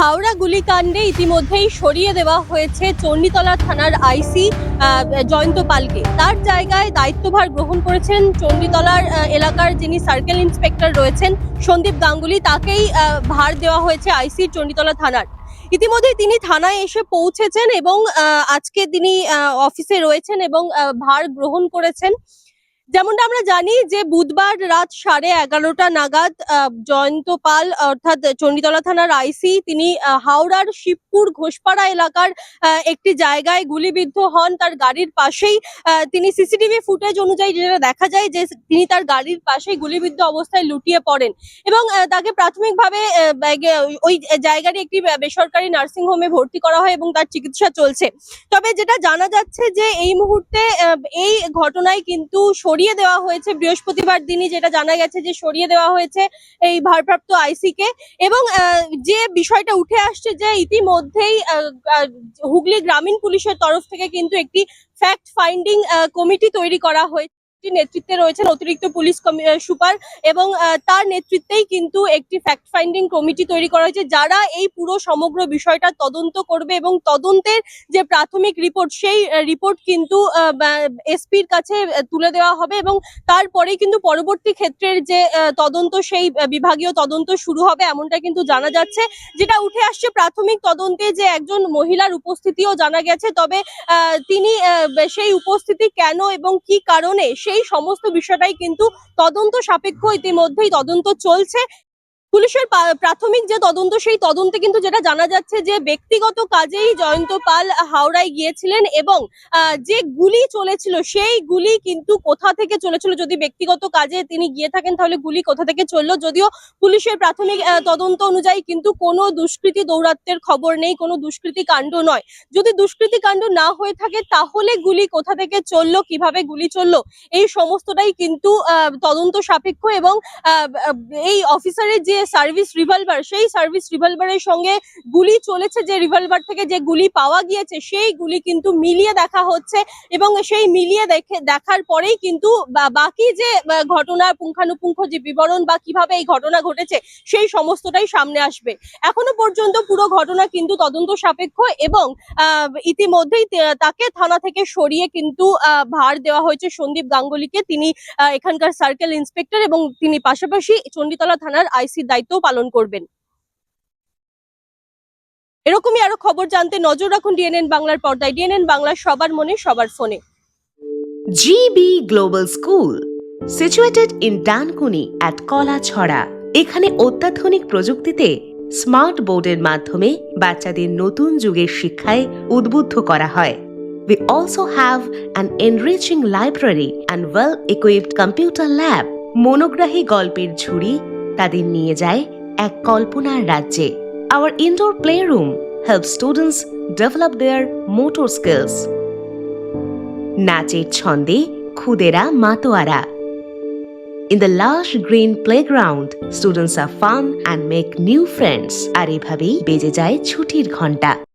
হাওড়া গুলিকাণ্ডে ইতিমধ্যেই সরিয়ে দেওয়া হয়েছে চণ্ডীতলা থানার আইসি জয়ন্ত পালকে। তার জায়গায় দায়িত্বভার গ্রহণ করেছেন চণ্ডীতলার এলাকার যিনি সার্কেল ইন্সপেক্টর রয়েছেন সন্দীপ গাঙ্গুলি, তাকেই ভার দেওয়া হয়েছে আইসি চণ্ডীতলা থানার। ইতিমধ্যেই তিনি থানায় এসে পৌঁছেছেন এবং আজকে তিনি অফিসে রয়েছেন এবং ভার গ্রহণ করেছেন। যেমনটা আমরা জানি যে বুধবার রাত সাড়ে এগারোটা নাগাদ জয়ন্ত পাল, অর্থাৎ চণ্ডীতলা থানার আইসি, তিনি হাওড়ার শিবপুর ঘোষপাড়া এলাকার একটি জায়গায় গুলিবিদ্ধ হন তার গাড়ির পাশেই। তিনি সিসিটিভি ফুটেজ অনুযায়ী যেটা দেখা যায় যে তিনি তার গাড়ির পাশেই গুলিবিদ্ধ অবস্থায় লুটিয়ে পড়েন এবং তাকে প্রাথমিকভাবে ওই জায়গারই একটি বেসরকারি নার্সিং হোমে ভর্তি করা হয় এবং তার চিকিৎসা চলছে। তবে যেটা জানা যাচ্ছে যে এই মুহূর্তে এই ঘটনায় কিন্তু সরিয়ে দেওয়া হয়েছে, বৃহস্পতিবার দিনই যেটা জানা গেছে যে সরিয়ে দেওয়া হয়েছে এই ভারপ্রাপ্ত আইসি কে এবং যে বিষয়টা উঠে আসছে যে ইতিমধ্যেই হুগলি গ্রামীণ পুলিশের তরফ থেকে কিন্তু একটি ফ্যাক্ট ফাইন্ডিং কমিটি তৈরি করা হয়েছে। নেতৃত্বে রয়েছেন অতিরিক্ত পুলিশ সুপার এবং তার নেতৃত্বেই কিন্তু একটি ফ্যাক্ট ফাইন্ডিং কমিটি তৈরি করা হয়েছে যারা এই পুরো সমগ্র বিষয়টা তদন্ত করবে এবং তদন্তের যে প্রাথমিক রিপোর্ট সেই রিপোর্ট কিন্তু এসপির কাছে তুলে দেওয়া হবে এবং তারপরে কিন্তু পরবর্তী ক্ষেত্রের যে তদন্ত সেই বিভাগীয় তদন্ত শুরু হবে এমনটা কিন্তু জানা যাচ্ছে। যেটা উঠে আসছে প্রাথমিক তদন্তে যে একজন মহিলার উপস্থিতিও জানা গেছে, তবে তিনি সেই উপস্থিতি কেন এবং কি কারণে সেই সমস্ত বিষয়টাই কিন্তু তদন্ত সাপেক্ষ ইতিমধ্যেই তদন্ত চলছে। পুলিশের প্রাথমিক যে তদন্ত, সেই তদন্তে কিন্তু যেটা জানা যাচ্ছে যে ব্যক্তিগত কাজেই জয়ন্ত পাল হাওড়ায় গিয়েছিলেন এবং যে গুলি চলেছিল, সেই গুলি কিন্তু কোথা থেকে চলেছিল? যদি ব্যক্তিগত কাজে তিনি গিয়ে থাকেন, তাহলে গুলি কোথা থেকে চলল? যদিও পুলিশের প্রাথমিক তদন্ত অনুযায়ী কিন্তু কোনো দুষ্কৃতী দৌরাত্মের খবর নেই, কোনো দুষ্কৃতী কাণ্ড নয়। যদি দুষ্কৃতী কাণ্ড না হয়ে থাকে, তাহলে গুলি কোথা থেকে চলল? কীভাবে গুলি চলল? এই সমস্তটাই কিন্তু তদন্ত সাপেক্ষ এবং এই অফিসারের যে সার্ভিস রিভলভার সেই সার্ভিস রিভলভারের সঙ্গে গুলি চলেছে, যে রিভলভার থেকে যে গুলি পাওয়া গিয়েছে, সেই গুলি কিন্তু মিলিয়ে দেখা হচ্ছে এবং সেই মিলিয়ে দেখে, দেখার পরেই কিন্তু বাকি যে ঘটনা পুঙ্খানুপুঙ্খ যে বিবরণ বা কীভাবে এই ঘটনা ঘটেছে, সেই সমস্তটাই সামনে আসবে। এখনও পর্যন্ত পুরো ঘটনা কিন্তু তদন্ত সাপেক্ষ এবং ইতিমধ্যেই তাকে থানা থেকে সরিয়ে কিন্তু ভার দেওয়া হয়েছে সন্দীপ গাঙ্গুলিকে। তিনি এখানকার সার্কেল ইন্সপেক্টর এবং তিনি পাশাপাশি চণ্ডীতলা থানার আইসির দায়িত্ব পালন করবেন। এরকমই আরও খবর জানতে নজর রাখুন ডিএনএন বাংলার পর্দায়। ডিএনএন বাংলা সবার মনে সবার ফোনে। GB Global School, situated in Dankuni at Kalachhara. এখানে অত্যাধুনিক প্রযুক্তিতে স্মার্ট বোর্ডের মাধ্যমে বাচ্চাদের নতুন যুগের শিক্ষায় উদ্বুদ্ধ করা হয়। We also have an enriching library and well-equipped computer lab. মনোগ্রাহী গল্পের ঝুড়ি তাদের নিয়ে যায় এক কল্পনার রাজ্যে। Our indoor playroom help students develop their motor skills নাচের ছন্দে খুদেরা মাতোয়ারা। In the last green playground students are fun and make new friends আর এভাবেই বেজে যায় ছুটির ঘণ্টা